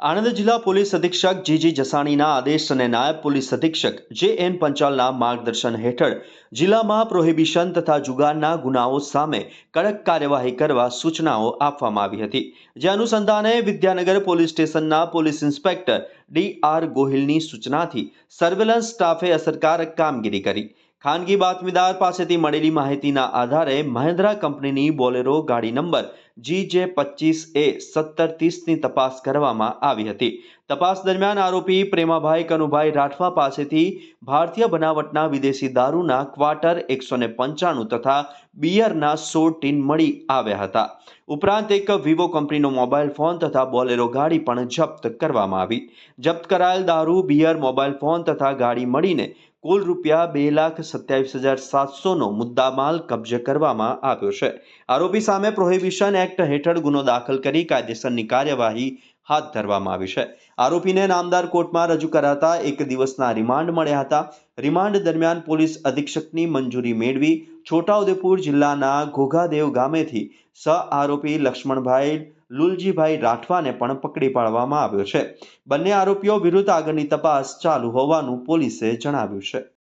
આણંદ જિલ્લા પોલીસ અધિક્ષક જીજી જસાણીના આદેશ અને નાયબ પોલીસ અધિક્ષક જે એન પંચાલના માર્ગદર્શન હેઠળ જિલ્લામાં પ્રોહિબિશન તથા જુગારના ગુનાઓ સામે કડક કાર્યવાહી કરવા સૂચનાઓ આપવામાં આવી હતી. જે અનુસંધાને વિદ્યાનગર પોલીસ સ્ટેશનના પોલીસ ઇન્સ્પેક્ટર ડી આર ગોહિલની સૂચનાથી સર્વેલન્સ સ્ટાફે અસરકારક કામગીરી કરી. ખાનગી બાતમીદાર પાસેથી મળેલી માહિતીના આધારે મહેન્દ્રા કંપનીની બોલેરો ગાડી નંબર જી જે પચીસ એ સત્તર ત્રીસની તપાસ કરવામાં આવી હતી. તપાસ દરમિયાન આરોપી પ્રેમાભાઈ કનુભાઈ રાઠવા પાસેથી ભારતીય બનાવટના વિદેશી દારૂના ક્વાર્ટર એકસો ને પંચાણું તથા બિયરના સો ટીન મળી આવ્યા હતા. ઉપરાંત એક વિવો કંપનીનો મોબાઈલ ફોન તથા બોલેરો ગાડી પણ જપ્ત કરવામાં આવી. જપ્ત કરાયેલ દારૂ, બિયર, મોબાઈલ ફોન તથા ગાડી મળીને કુલ રૂપિયા બે લાખ સત્યાવીસ હજાર સાતસોનો મુદ્દામાલ કબજે કરવામાં આવ્યો છે. આરોપી સામે પ્રોહિબિશન એક્ટ હેઠળ ગુનો દાખલ કરી કાયદેસરની કાર્યવાહી હાથ ધરવામાં આવી છે. આરોપીને નામદાર કોર્ટમાં રજૂ કરાતા એક દિવસના રિમાન્ડ મળ્યા હતા. રિમાન્ડ દરમિયાન પોલીસ અધિક્ષકની મંજૂરી મેળવી છોટાઉદેપુર જિલ્લાના ઘોઘાદેવ ગામેથી સ આરોપી લક્ષ્મણભાઈ લુલજીભાઈ રાઠવાને પણ પકડી પાડવામાં આવ્યો છે. બંને આરોપીઓ વિરુદ્ધ આગળની તપાસ ચાલુ હોવાનું પોલીસે જણાવ્યું છે.